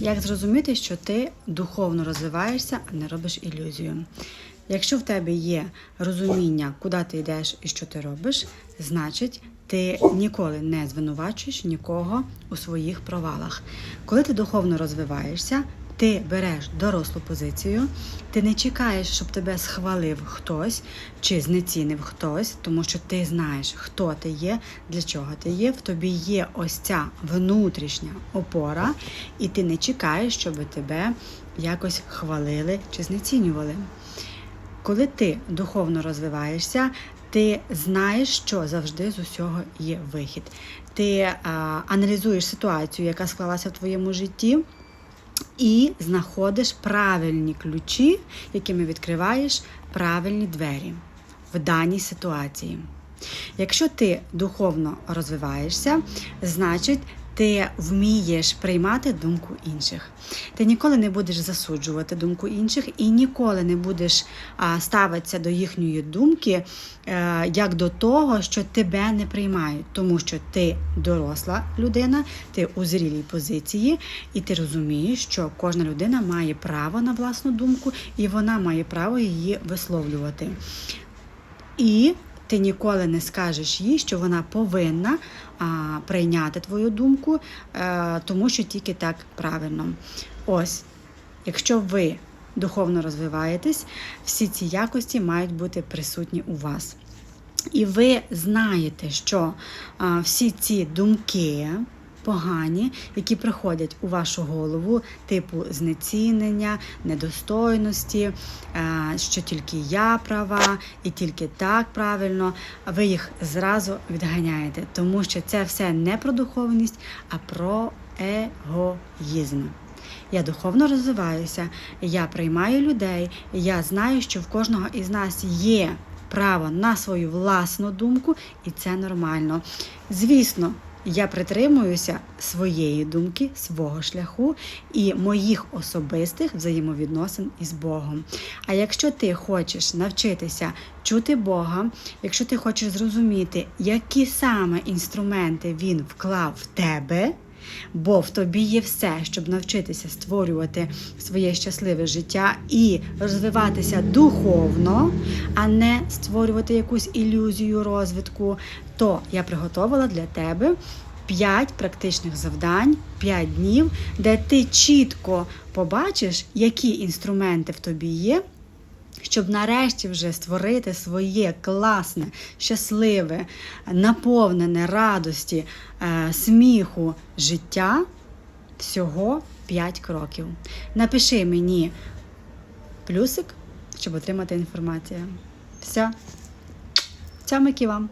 Як зрозуміти, що ти духовно розвиваєшся, а не робиш ілюзію? Якщо в тебе є розуміння, куди ти йдеш і що ти робиш, значить ти ніколи не звинувачуєш нікого у своїх провалах. Коли ти духовно розвиваєшся, ти береш дорослу позицію, ти не чекаєш, щоб тебе схвалив хтось чи знецінив хтось, тому що ти знаєш, хто ти є, для чого ти є. В тобі є ось ця внутрішня опора, і ти не чекаєш, щоб тебе якось хвалили чи знецінювали. Коли ти духовно розвиваєшся, ти знаєш, що завжди з усього є вихід. Ти а, аналізуєш ситуацію, яка склалася в твоєму житті, і знаходиш правильні ключі, якими відкриваєш правильні двері в даній ситуації. Якщо ти духовно розвиваєшся, значить ти вмієш приймати думку інших. Ти ніколи не будеш засуджувати думку інших і ніколи не будеш ставитися до їхньої думки е, як до того, що тебе не приймають, тому що ти доросла людина, ти у зрілій позиції, і ти розумієш, що кожна людина має право на власну думку, і вона має право її висловлювати. І ти ніколи не скажеш їй, що вона повинна а, прийняти твою думку, а, тому що тільки так правильно. Ось, якщо ви духовно розвиваєтесь, всі ці якості мають бути присутні у вас. І ви знаєте, що а, всі ці думки. Погані, які приходять у вашу голову, типу знецінення, недостойності, е, що тільки я права і тільки так правильно, ви їх зразу відганяєте, тому що це все не про духовність, а про егоїзм. Я духовно розвиваюся, я приймаю людей, я знаю, що в кожного із нас є право на свою власну думку, і це нормально. Звісно. Я притримуюся своєї думки, свого шляху і моїх особистих взаємовідносин із Богом. А якщо ти хочеш навчитися чути Бога, якщо ти хочеш зрозуміти, які саме інструменти Він вклав в тебе. Бо в тобі є все, щоб навчитися створювати своє щасливе життя і розвиватися духовно, а не створювати якусь ілюзію розвитку, то я приготувала для тебе 5 практичних завдань, 5 днів, де ти чітко побачиш, які інструменти в тобі є. Щоб нарешті вже створити своє класне, щасливе, наповнене радості, е, сміху життя всього 5 кроків. Напиши мені плюсик, щоб отримати інформацію. Все. Цямики вам!